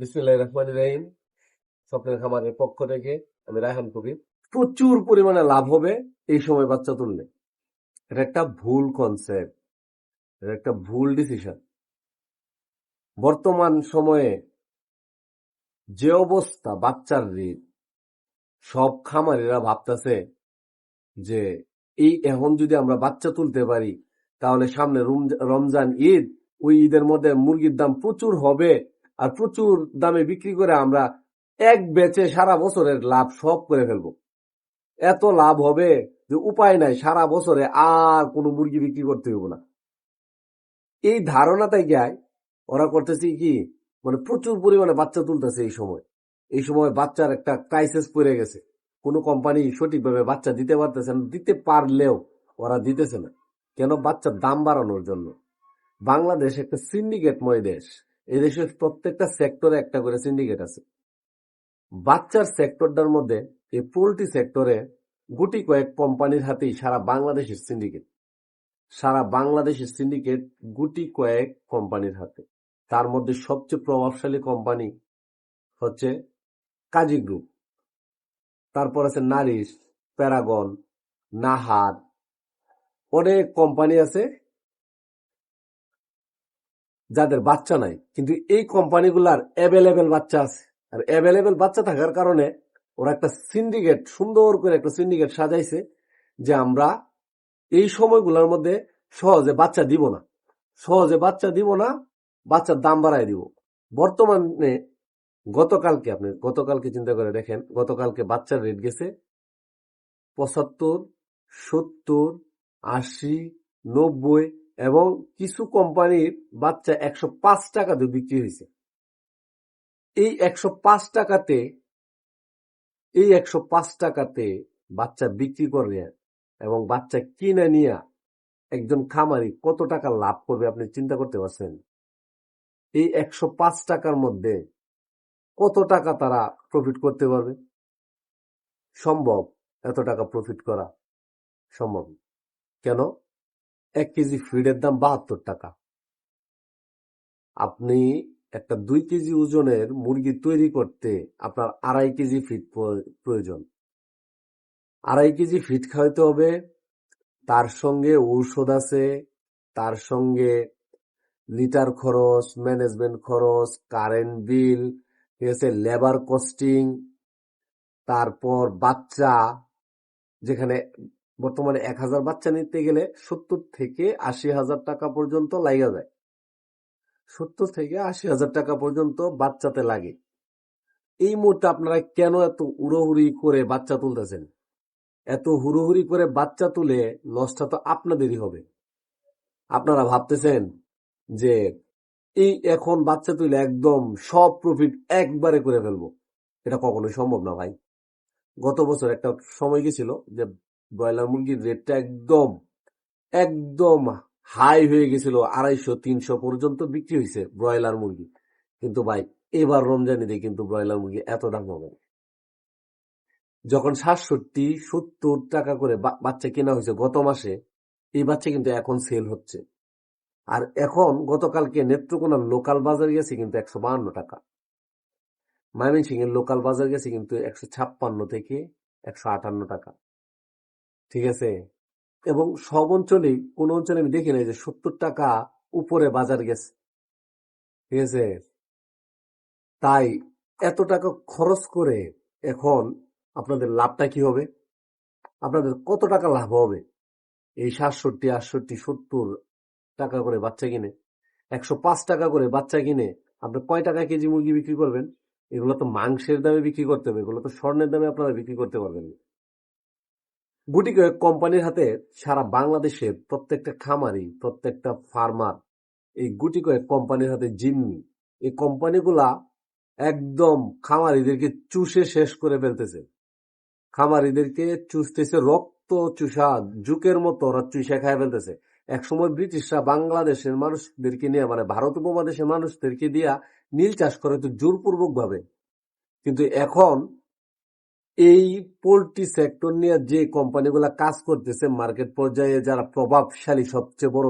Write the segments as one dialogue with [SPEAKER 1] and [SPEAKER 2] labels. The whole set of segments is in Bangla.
[SPEAKER 1] বিসমিল্লাহ রহমান রহিম। স্বপ্নের খামারের পক্ষ থেকে আমি রায়হান কবির। প্রচুর পরিমাণে লাভ হবে এই সময় বাচ্চা তুললে। এটা একটা ভুল কনসেপ্ট এটা একটা ভুল ডিসিশন বর্তমান সময়ে যে অবস্থা বাচ্চার ঋণ সব খামারেরা ভাবতেছে যে এই এখন যদি আমরা বাচ্চা তুলতে পারি, তাহলে সামনে রমজ- রমজান, ঈদ, ওই ঈদের মধ্যে মুরগির দাম প্রচুর হবে। আর প্রচুর দামে বিক্রি করে আমরা এক বেচে সারা বছরের লাভ সব করে ফেলব। এত লাভ হবে যে উপায় নাই, সারা বছরে আর কোনো মুরগি বিক্রি করতে হইব না। এই ধারণাটাই গায় ওরা করতেছে কি মানে প্রচুর পরিমাণে বাচ্চা তুলতেছে এই সময়। এই সময় বাচ্চার একটা ক্রাইসিস পড়ে গেছে। কোনো কোম্পানি সঠিকভাবে বাচ্চা দিতে পারতেছে না, দিতে পারলেও ওরা দিতেছে না। কেন? বাচ্চার দাম বাড়ানোর জন্য। বাংলাদেশ একটা সিন্ডিকেটময় দেশ। এই দেশের প্রত্যেকটা সেক্টরে একটা করে সিন্ডিকেট আছে। বাচ্চার সেক্টরটার মধ্যে এই পোল্ট্রি সেক্টরে গুটি কয়েক কোম্পানির হাতেই সারা বাংলাদেশের সিন্ডিকেট সারা বাংলাদেশের সিন্ডিকেট গুটি কয়েক কোম্পানির হাতে। তার মধ্যে সবচেয়ে প্রভাবশালী কোম্পানি হচ্ছে কাজী গ্রুপ। তারপর আছে নারিশ, প্যারাগন, নাহার, অনেক কোম্পানি আছে যাদের বাচ্চা নাই। কিন্তু এই কোম্পানিগুলার অ্যাভেলেবেল বাচ্চা আছে। আর অ্যাভেলেবেল বাচ্চা থাকার কারণে ওরা একটা সিন্ডিকেট সুন্দর করে একটা সিন্ডিকেট সাজাইছে যে আমরা এই সময়গুলোর মধ্যে সহজে বাচ্চা দিব না। সহজে বাচ্চা দিব না, বাচ্চার দাম বাড়ায় দিব। বর্তমানে গতকালকে আপনি, গতকালকে চিন্তা করে দেখেন, গতকালকে বাচ্চার রেট গেছে পঁচাত্তর, সত্তর, আশি, নব্বই এবং কিছু কোম্পানির বাচ্চা একশো পাঁচ টাকা দিয়ে বিক্রি হয়েছে। এই একশো পাঁচ টাকাতে, এই একশো পাঁচ টাকাতে বাচ্চা বিক্রি করে এবং বাচ্চা কিনে নিয়ে একজন খামারি কত টাকা লাভ করবে আপনি চিন্তা করতে পারছেন? এই একশো পাঁচ টাকার মধ্যে কত টাকা তারা প্রফিট করতে পারবে? সম্ভব এত টাকা প্রফিট করা সম্ভব? কেন? এক কেজি ফিডের দাম বাহাত্তর টাকা। আপনি একটা দুই কেজি ওজনের মুরগি তৈরি করতে আপনার আড়াই কেজি প্র- প্রয়োজন। আড়াই কেজি ফিট খাওয়াইতে হবে, তার সঙ্গে ঔষধ আছে, তার সঙ্গে লিটার খরচ, ম্যানেজমেন্ট খরচ, কারেন্ট বিল, ঠিক আছে, লেবার কস্টিং, তারপর বাচ্চা, যেখানে বর্তমানে এক হাজার বাচ্চা নিতে গেলে সত্তর থেকে আশি হাজার টাকা পর্যন্ত লাগা যায় সত্তর থেকে আশি হাজার টাকা পর্যন্ত বাচ্চাতে লাগে। এই মুহূর্তে আপনারা কেন এত উড়োহুড়ি করে বাচ্চা তুলতেছেন? এত হুড়োহুড়ি করে বাচ্চা তুলে লসটা তো আপনাদেরই হবে। আপনারা ভাবতেছেন যে এই এখন বাচ্চা তুলে একদম সব প্রফিট একবারে করে ফেলব। এটা কখনোই সম্ভব না ভাই। গত বছর একটা সময় গেছিল যে ব্রয়লার মুরগির রেটটা একদম একদম হাই হয়ে গেছিল, আড়াইশো, তিনশো পর্যন্ত বিক্রি হয়েছে ব্রয়লার মুরগি। কিন্তু ভাই, এবার রমজানিতে কিন্তু ব্রয়লার মুরগি এত দাম হবে। যখন সাতষট্টি, সত্তর টাকা করে বাচ্চা কেনা হয়েছে গত মাসে, এই বাচ্চা কিন্তু এখন সেল হচ্ছে। আর এখন গতকালকে নেত্রকোনার লোকাল বাজার গেছে কিন্তু একশো বাহান্ন টাকা। ময়মনসিং এর লোকাল বাজার গেছে কিন্তু একশো ছাপ্পান্ন থেকে একশো আটান্ন টাকা। ঠিক আছে? এবং সব অঞ্চলেই, কোন অঞ্চলে আমি দেখি নাই যে সত্তর টাকা উপরে বাজার গেছে। ঠিক আছে? তাই এত টাকা খরচ করে এখন আপনাদের লাভটা কি হবে? আপনাদের কত টাকা লাভ হবে? এই সাতষট্টি, আটষট্টি, সত্তর টাকা করে বাচ্চা কিনে, একশো পাঁচ টাকা করে বাচ্চা কিনে আপনি কয় টাকা কেজি মুরগি বিক্রি করবেন? এগুলো তো মাংসের দামে বিক্রি করতে হবে, এগুলো তো স্বর্ণের দামে আপনারা বিক্রি করতে পারবেন না। গুটি কয়েক কোম্পানির হাতে সারা বাংলাদেশের প্রত্যেকটা খামারি, প্রত্যেকটা ফার্মার এই গুটি কয়েক কোম্পানির হাতে জিম্মি। এই কোম্পানিগুলা একদম খামারিদেরকে চুষে শেষ করে ফেলতেছে। খামারিদেরকে চুষতেছে রক্ত চুষা, জুকের মতো ওরা চুষে খায় ফেলতেছে। একসময় ব্রিটিশরা বাংলাদেশের মানুষদেরকে নিয়ে মানে ভারত উপমহাদেশের মানুষদেরকে দিয়া নীল চাষ করে তো জোরপূর্বক ভাবে কিন্তু এখন এই পোল্ট্রি সেক্টর নিয়ে যে কোম্পানিগুলা কাজ করতেছে, মার্কেট পর্যায়ে যারা প্রভাবশালী, সবচেয়ে বড়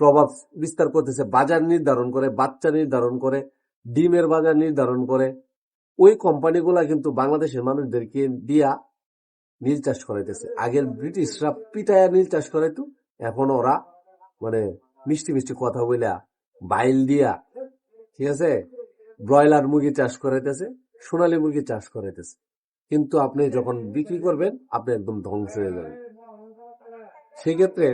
[SPEAKER 1] প্রভাব বিস্তার করতেছে, বাজার নির্ধারণ করে, বাচ্চা নির্ধারণ করে, ডিমের বাজার নির্ধারণ করে, ওই কোম্পানিগুলা কিন্তু বাংলাদেশের মানুষদেরকে দিয়া নীল চাষ করাইতেছে। আগের ব্রিটিশরা পিটায়া নীল চাষ করাইতো, এখন ওরা মানে মিষ্টি মিষ্টি কথা বইলা বাইল দিয়া, ঠিক আছে? ব্রয়লার মুরগি চাষ করাইতেছে, সোনালী মুরগি চাষ করাইতেছে। কিন্তু আপনি যখন বিক্রি করবেন, আপনি একদম ধ্বংস হয়ে যাবেন। সেক্ষেত্রে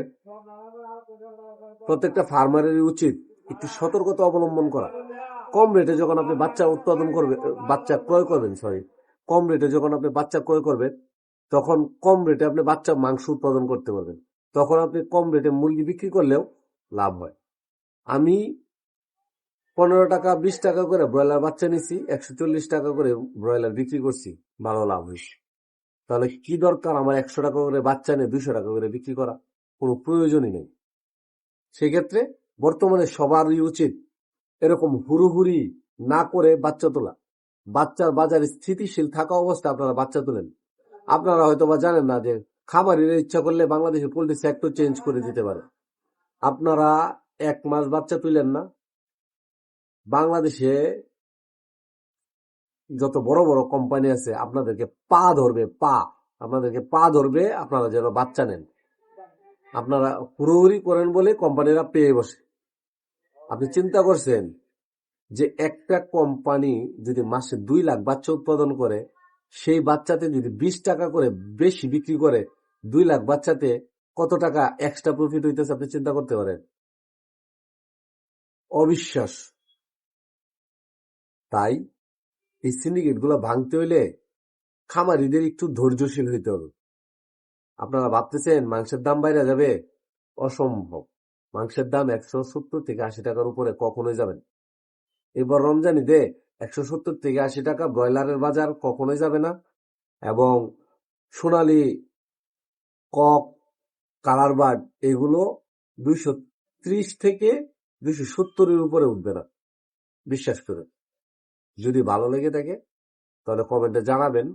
[SPEAKER 1] প্রত্যেকটা ফার্মারেরই উচিত একটু সতর্কতা অবলম্বন করা। কম রেটে যখন আপনি বাচ্চা উৎপাদন করবেন বাচ্চা ক্রয় করবেন সরি কম রেটে যখন আপনি বাচ্চা ক্রয় করবেন, তখন কম রেটে আপনি বাচ্চা মাংস উৎপাদন করতে পারবেন। তখন আপনি কম রেটে মুরগি বিক্রি করলেও লাভ হয়। আমি পনেরো টাকা, বিশ টাকা করে ব্রয়লার বাচ্চা নিছি, একশো চল্লিশ টাকা করে ব্রয়লার বিক্রি করছি, ভালো লাভ হয়েছে। তাহলে কি দরকার আমার একশো টাকা করে বাচ্চা নিয়ে দুশো টাকা করে বিক্রি করা? কোনো প্রয়োজনই নেই। সেক্ষেত্রে বর্তমানে সবারই উচিত এরকম হুড়ুহুড়ি না করে বাচ্চা তোলা। বাচ্চার বাজারে স্থিতিশীল থাকা অবস্থায় আপনারা বাচ্চা তোলেন। আপনারা হয়তো বা জানেন না যে খামারিরা ইচ্ছা করলে বাংলাদেশের পোল্ট্রি সেক্টর চেঞ্জ করে দিতে পারে। আপনারা এক মাস বাচ্চা তুলেন না বাংলাদেশে যত বড় বড় কোম্পানি আছে, আপনাদেরকে পা ধরবে, পা। আপনাদেরকে পা ধরবে, আপনারা যেন বাচ্চা নেন। আপনারা হুড়োহুড়ি করেন বলে কোম্পানিরা পেয়ে বসে। আপনি চিন্তা করছেন যে একটা কোম্পানি যদি মাসে দুই লাখ বাচ্চা উৎপাদন করে, সেই বাচ্চাতে যদি বিশ টাকা করে বেশি বিক্রি করে, দুই লাখ বাচ্চাতে কত টাকা এক্সট্রা প্রফিট হইতেছে আপনি চিন্তা করতে পারেন? অবিশ্বাস। তাই এই সিন্ডিকেটগুলো ভাঙতে হইলে খামারিদের একটু ধৈর্যশীল হইতে হবে। আপনারা ভাবতেছেন মাংসের দাম বাইরে যাবে? অসম্ভব। মাংসের দাম একশো সত্তর থেকে আশি টাকার উপরে কখনোই যাবেন এবার রমজান ঈদে একশো সত্তর থেকে আশি টাকা ব্রয়লারের বাজার কখনোই যাবে না এবং সোনালি, কক কালার বার্ড এগুলো দুইশো ত্রিশ থেকে দুইশো সত্তরের উপরে উঠবে না। বিশ্বাস করে যদি ভালো লেগে থাকে, তাহলে কমেন্টে জানাবেন,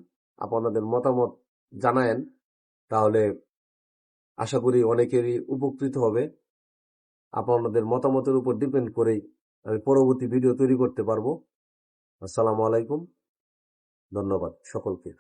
[SPEAKER 1] আপনাদের মতামত জানায়েন, তাহলে আশা করি অনেকেরই উপকৃত হবে। আপনাদের মতামতের উপর ডিপেন্ড করেই আমি পরবর্তী ভিডিও তৈরি করতে পারব। আসসালামু আলাইকুম, ধন্যবাদ সকলকে।